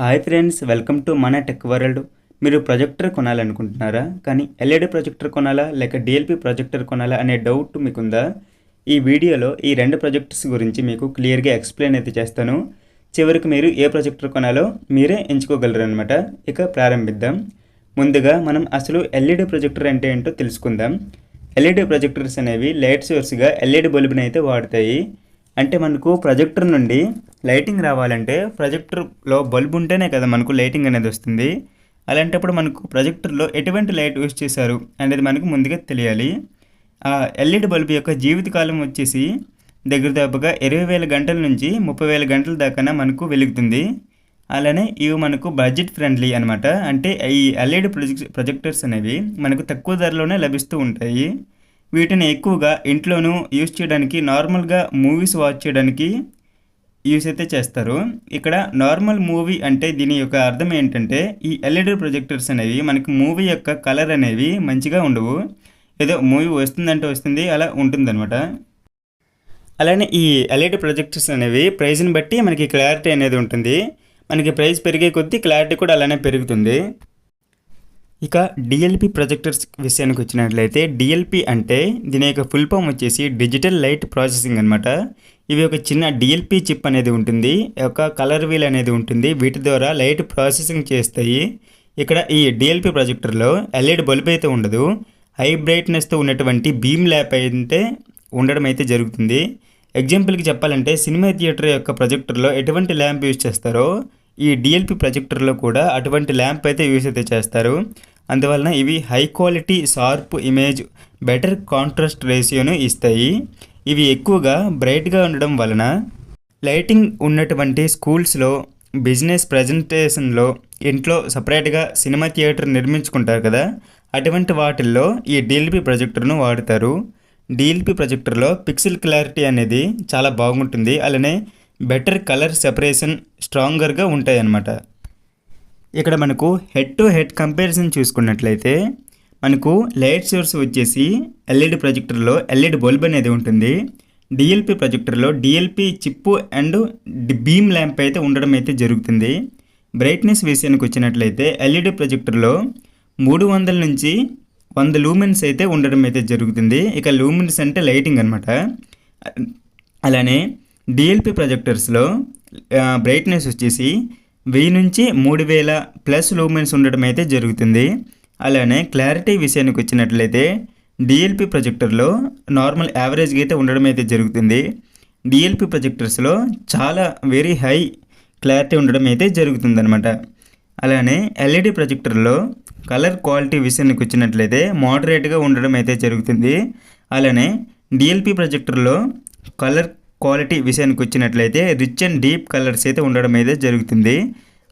Hi friends welcome to మన tech world మీరు projector కొనాలనుకుంటున్నారా? కానీ ఎల్ఈడి ప్రొజెక్టర్ కొనాలా? లేక డిఎల్పి ప్రొజెక్టర్ కొనాలా అనే డౌట్ మీకుందా? ఈ వీడియోలో ఈ రెండు ప్రొజెక్టర్స్ గురించి మీకు క్లియర్గా ఎక్స్ప్లెయిన్ అయితే చేస్తాను. చివరికి మీరు ఏ ప్రొజెక్టర్ కొనాలో మీరే ఎంచుకోగలరు అనమాట ఇక ప్రారంభిద్దాం. ముందుగా మనం అసలు ఎల్ఈడి ప్రొజెక్టర్ అంటే ఏంటో తెలుసుకుందాం. ఎల్ఈడి ప్రొజెక్టర్స్ అనేవి లైట్ సోర్స్గా ఎల్ఈడి బల్బుని అయితే వాడతాయి. అంటే మనకు ప్రొజెక్టర్ నుండి లైటింగ్ రావాలంటే ప్రొజెక్టర్లో బల్బ్ ఉంటేనే కదా మనకు లైటింగ్ అనేది వస్తుంది. అలాంటప్పుడు మనకు ప్రొజెక్టర్లో ఎటువంటి లైట్ యూస్ చేశారు అనేది మనకు ముందుగా తెలియాలి. ఆ ఎల్ఈడి బల్బ్ యొక్క జీవితకాలం వచ్చేసి దగ్గర దాపుగా ఇరవై వేల గంటల నుంచి ముప్పై వేల గంటల దాకా మనకు వెలుగుతుంది. అలానే ఇవి మనకు బడ్జెట్ ఫ్రెండ్లీ అనమాట అంటే ఈ ఎల్ఈడి ప్రొజెక్ట్ ప్రొజెక్టర్స్ అనేవి మనకు తక్కువ ధరలోనే లభిస్తూ ఉంటాయి. వీటిని ఎక్కువగా ఇంట్లోనూ యూస్ చేయడానికి నార్మల్గా మూవీస్ వాచ్ చేయడానికి యూస్ అయితే చేస్తారు. ఇక్కడ నార్మల్ మూవీ అంటే దీని యొక్క అర్థం ఏంటంటే ఈ ఎల్ఈడి ప్రొజెక్టర్స్ అనేవి మనకి మూవీ యొక్క కలర్ అనేవి మంచిగా ఉండవు. ఏదో మూవీ వస్తుందంటే వస్తుంది అలా ఉంటుందన్నమాట. అలానే ఈ ఎల్ఈడి ప్రొజెక్టర్స్ అనేవి ప్రైజ్ని బట్టి మనకి క్లారిటీ అనేది ఉంటుంది. మనకి ప్రైస్ పెరిగే కొద్దీ క్లారిటీ కూడా అలానే పెరుగుతుంది. ఇక డిఎల్పి ప్రొజెక్టర్స్ విషయానికి వచ్చినట్లయితే డిఎల్పి అంటే దీని యొక్క ఫుల్ ఫామ్ వచ్చేసి డిజిటల్ లైట్ ప్రాసెసింగ్ అనమాట ఇవి ఒక చిన్న డిఎల్పి చిప్ అనేది ఉంటుంది. ఒక కలర్ వీల్ అనేది ఉంటుంది. వీటి ద్వారా లైట్ ప్రాసెసింగ్ చేస్తాయి. ఇక్కడ ఈ డిఎల్పి ప్రొజెక్టర్లో ఎల్ఈడి బల్బ్ అయితే ఉండదు. హై బ్రైట్నెస్తో ఉన్నటువంటి బీమ్ ల్యాప్ అయితే ఉండడం అయితే జరుగుతుంది. ఎగ్జాంపుల్కి చెప్పాలంటే సినిమా థియేటర్ యొక్క ప్రొజెక్టర్లో ఎటువంటి ల్యాంప్ యూజ్ చేస్తారో ఈ డిఎల్పి ప్రొజెక్టర్లో కూడా అటువంటి ల్యాంప్ అయితే యూస్ అయితే చేస్తారు. అందువలన ఇవి high quality sharp image better contrast రేషియోను ఇస్తాయి. ఇవి ఎక్కువగా బ్రైట్గా ఉండడం వలన లైటింగ్ ఉన్నటువంటి స్కూల్స్లో బిజినెస్ ప్రజెంటేషన్లో ఇంట్లో సపరేట్గా సినిమా థియేటర్ నిర్మించుకుంటారు కదా. అటువంటి వాటిల్లో ఈ డిఎల్పి ప్రొజెక్టర్ను వాడతారు. డిఎల్పి ప్రొజెక్టర్లో పిక్సెల్ క్లారిటీ అనేది చాలా బాగుంటుంది. అలానే బెటర్ కలర్ సెపరేషన్ స్ట్రాంగర్గా ఉంటాయి అన్నమాట ఇక్కడ మనకు హెడ్ టు హెడ్ కంపారిజన్ చూసుకున్నట్లయితే మనకు లైట్ సోర్స్ వచ్చేసి ఎల్ఈడి ప్రొజెక్టర్లో ఎల్ఈడి బల్బ్ అనేది ఉంటుంది. DLP ప్రొజెక్టర్లో DLP chip and beam lamp అయితే ఉండడం అయితే జరుగుతుంది. బ్రైట్నెస్ విషయానికి వచ్చినట్లయితే ఎల్ఈడి ప్రొజెక్టర్లో మూడు వందల నుంచి వంద లూమెన్స్ అయితే ఉండడం అయితే జరుగుతుంది. ఇక లూమెన్స్ అంటే లైటింగ్ అనమాట అలానే డిఎల్పి ప్రొజెక్టర్స్లో బ్రైట్నెస్ వచ్చేసి వెయ్యి నుంచి మూడు వేల ప్లస్ లూమెన్స్ ఉండడం అయితే జరుగుతుంది. అలానే క్లారిటీ విషయానికి వచ్చినట్లయితే డిఎల్పి ప్రొజెక్టర్లో నార్మల్ యావరేజ్గా అయితే ఉండడం అయితే జరుగుతుంది. డిఎల్పి ప్రొజెక్టర్స్లో చాలా వెరీ హై క్లారిటీ ఉండడం అయితే జరుగుతుంది అనమాట అలానే ఎల్ఈడి ప్రొజెక్టర్లో కలర్ క్వాలిటీ విషయానికి వచ్చినట్లయితే మోడరేట్గా ఉండడం అయితే జరుగుతుంది. అలానే డిఎల్పి ప్రొజెక్టర్లో కలర్ క్వాలిటీ విషయానికి వచ్చినట్లయితే రిచ్ అండ్ డీప్ కలర్స్ అయితే ఉండడం అయితే జరుగుతుంది.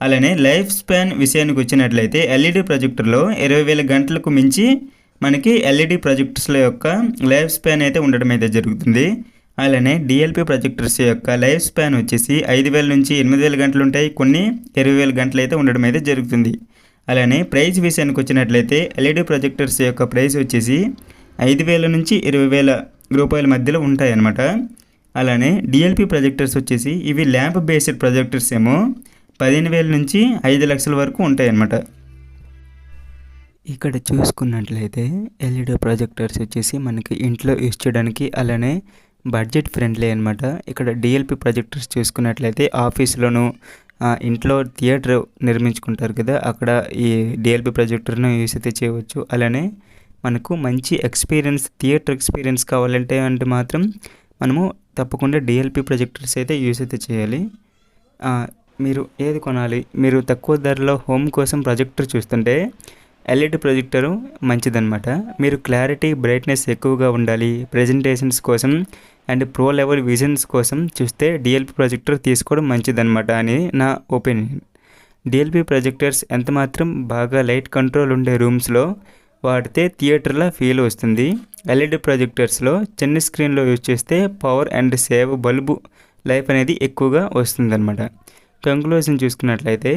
అలానే లైఫ్ స్పాన్ విషయానికి వచ్చినట్లయితే ఎల్ఈడి ప్రొజెక్టర్లో ఇరవై వేల గంటలకు మించి మనకి ఎల్ఈడి ప్రొజెక్టర్స్ల యొక్క లైఫ్ స్పాన్ అయితే ఉండడం అయితే జరుగుతుంది. అలానే డిఎల్పి ప్రొజెక్టర్స్ యొక్క లైఫ్ స్పాన్ వచ్చేసి ఐదు వేల నుంచి ఎనిమిది వేల గంటలు ఉంటాయి. కొన్ని ఇరవై వేల గంటలు అయితే ఉండడం అయితే జరుగుతుంది. అలానే ప్రైస్ విషయానికి వచ్చినట్లయితే ఎల్ఈడి ప్రొజెక్టర్స్ యొక్క ప్రైస్ వచ్చేసి ఐదు వేల నుంచి ఇరవై వేల రూపాయల మధ్యలో ఉంటాయి అన్నమాట అలానే డిఎల్పి ప్రొజెక్టర్స్ వచ్చేసి ఇవి ల్యాంప్ బేస్డ్ ప్రొజెక్టర్స్ ఏమో పదిహేను వేల నుంచి ఐదు లక్షల వరకు ఉంటాయన్నమాట. ఇక్కడ చూసుకున్నట్లయితే ఎల్ఈడి ప్రొజెక్టర్స్ వచ్చేసి మనకి ఇంట్లో యూస్ చేయడానికి అలానే బడ్జెట్ ఫ్రెండ్లీ అనమాట ఇక్కడ డిఎల్పి ప్రొజెక్టర్స్ చూసుకున్నట్లయితే ఆఫీస్లోను ఇంట్లో థియేటర్ నిర్మించుకుంటారు కదా అక్కడ ఈ డిఎల్పి ప్రొజెక్టర్ను యూస్ అయితే చేయవచ్చు. అలానే మనకు మంచి ఎక్స్పీరియన్స్ థియేటర్ ఎక్స్పీరియన్స్ కావాలంటే అంటే మాత్రం మనము తప్పకుండా డిఎల్పి ప్రొజెక్టర్స్ అయితే యూస్ అయితే చేయాలి. మీరు ఏది కొనాలి? మీరు తక్కువ ధరలో హోమ్ కోసం ప్రొజెక్టర్ చూస్తుంటే ఎల్ఈడి ప్రొజెక్టరు మంచిదన్నమాట. మీరు క్లారిటీ బ్రైట్నెస్ ఎక్కువగా ఉండాలి. ప్రజెంటేషన్స్ కోసం అండ్ ప్రో లెవెల్ విజన్స్ కోసం చూస్తే డిఎల్పి ప్రొజెక్టర్ తీసుకోవడం మంచిదన్నమాట అని నా ఒపీనియన్ డిఎల్పి ప్రొజెక్టర్స్ ఎంత మాత్రం బాగా లైట్ కంట్రోల్ ఉండే రూమ్స్లో వాడితే థియేటర్లో ఫీల్ వస్తుంది. ఎల్ఈడి ప్రొజెక్టర్స్లో చిన్న స్క్రీన్లో యూజ్ చేస్తే power and save bulb life అనేది ఎక్కువగా వస్తుందన్నమాట. కంక్లూజన్ చూసుకున్నట్లయితే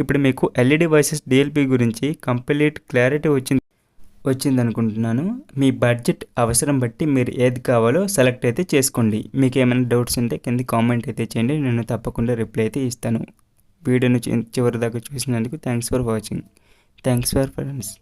ఇప్పుడు మీకు ఎల్ఈడి వర్సెస్ డిఎల్పి గురించి కంప్లీట్ క్లారిటీ వచ్చింది వచ్చింది అనుకుంటున్నాను మీ బడ్జెట్ అవసరం బట్టి మీరు ఏది కావాలో సెలెక్ట్ అయితే చేసుకోండి. మీకు ఏమైనా డౌట్స్ ఉంటే కింద కామెంట్ అయితే చేయండి. నేను తప్పకుండా రిప్లై అయితే ఇస్తాను. వీడియోను చివరి దాకా చూసినందుకు thanks for watching. Thanks for friends.